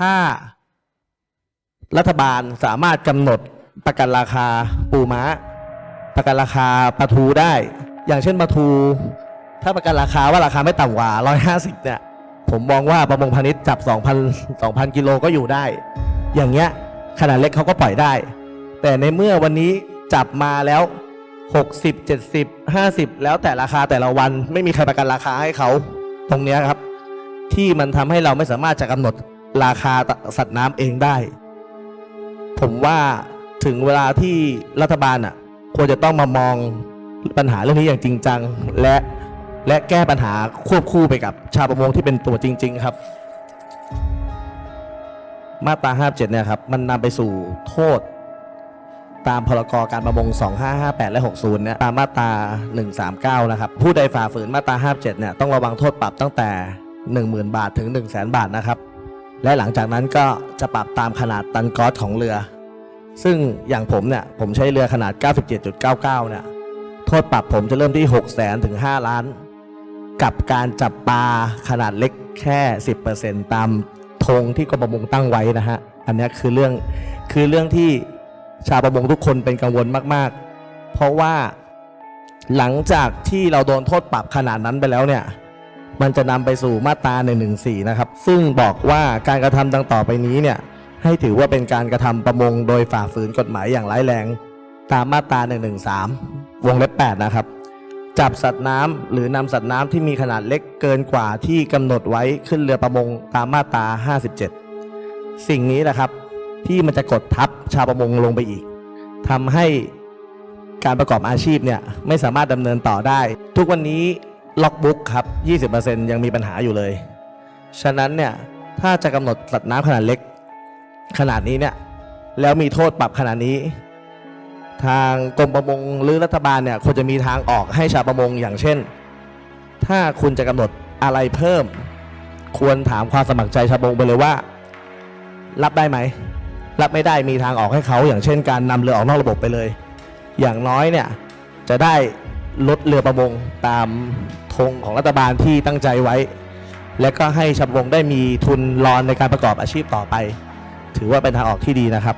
ถ้า รัฐบาลสามารถกำหนดประกันราคาปูม้า ประกันราคาปลาทูได้ อย่างเช่นปลาทู ถ้าประกันราคาว่าราคาไม่ต่ำกว่า 150 เนี่ย ผมมองว่าประมงพาณิชย์จับ 2,000 2,000 กิโลก็อยู่ได้ อย่างเงี้ยขนาดเล็กเขาก็ปล่อยได้ แต่ในเมื่อวันนี้จับมาแล้ว60 70 50 แล้วแต่ราคาแต่ละวันไม่มีใครประกันราคาให้เขาตรงเนี้ยครับ ที่มันทำให้เราไม่สามารถจะกำหนด ราคาสัตว์น้ำเองได้ ผมว่าถึงเวลาที่รัฐบาลอะ ควรจะต้องมามองปัญหาเรื่องนี้อย่างจริงจัง และและแก้ปัญหาควบคู่ไปกับชาวประมงที่เป็นตัวจริง ๆ ครับ มาตรา57เนี่ยครับมันนำไปสู่โทษตามพรกการประมง 2558 และ 60 เนี่ย ตามมาตรา 139 นะครับ ผู้ใดฝ่าฝืนมาตรา 57 เนี่ย ต้องระวังโทษปรับตั้งแต่ 10,000 บาทถึง 100,000 บาทนะครับ และหลังจากนั้นก็จะปรับตามขนาดตันก๊อตของเรือ ซึ่งอย่างผมเนี่ยผมใช้เรือขนาด 97.99 เนี่ย โทษปรับผมจะเริ่มที่6 0 0 0 0ถึง 5 ล้าน กับการจับปลาขนาดเล็กแค่ 10%ตามธงที่กรมประมงตั้งไว้นะฮะ อันนี้คือเรื่องคือเรื่องที่ชาวประมงทุกคนเป็นกังวลมาก ๆ เพราะว่าหลังจากที่เราโดนโทษปรับขนาดนั้นไปแล้วเนี่ย มันจะนำไปสู่มาตรา114 นะครับ ซึ่งบอกว่าการกระทำดังต่อไปนี้เนี่ยให้ถือว่าเป็นการกระทำประมงโดยฝ่าฝืนกฎหมายอย่างร้ายแรง ตามมาตรา 113 วงเล็บ 8 นะครับ จับสัตว์น้ำหรือนำสัตว์น้ำที่มีขนาดเล็กเกินกว่าที่กำหนดไว้ขึ้นเรือประมงตามมาตรา 57 สิ่งนี้แหละครับที่มันจะกดทับชาวประมงลงไปอีกทำให้การประกอบอาชีพเนี่ยไม่สามารถดำเนินต่อได้ ทุกวันนี้ ล็อกบุ๊กครับ 20%ยังมีปัญหาอยู่เลย ฉะนั้นเนี่ยถ้าจะกำหนดสัตว์น้ำขนาดเล็ก ขนาดนี้เนี่ยแล้วมีโทษปรับขนาดนี้ ทางกรมประมงหรือรัฐบาลเนี่ยควรจะมีทางออกให้ชาวประมงอย่างเช่น ถ้าคุณจะกำหนดอะไรเพิ่ม ควรถามความสมัครใจชาวประมงไปเลยว่า รับได้ไหม รับไม่ได้มีทางออกให้เขาอย่างเช่น การนำเรือออกนอกระบบไปเลย อย่างน้อยเนี่ยจะได้ลดเรือประมงตาม ธงของรัฐบาลที่ตั้งใจไว้ และก็ให้ชาวประมงได้มีทุนรอนในการประกอบอาชีพต่อไป ถือว่าเป็นทางออกที่ดีนะครับ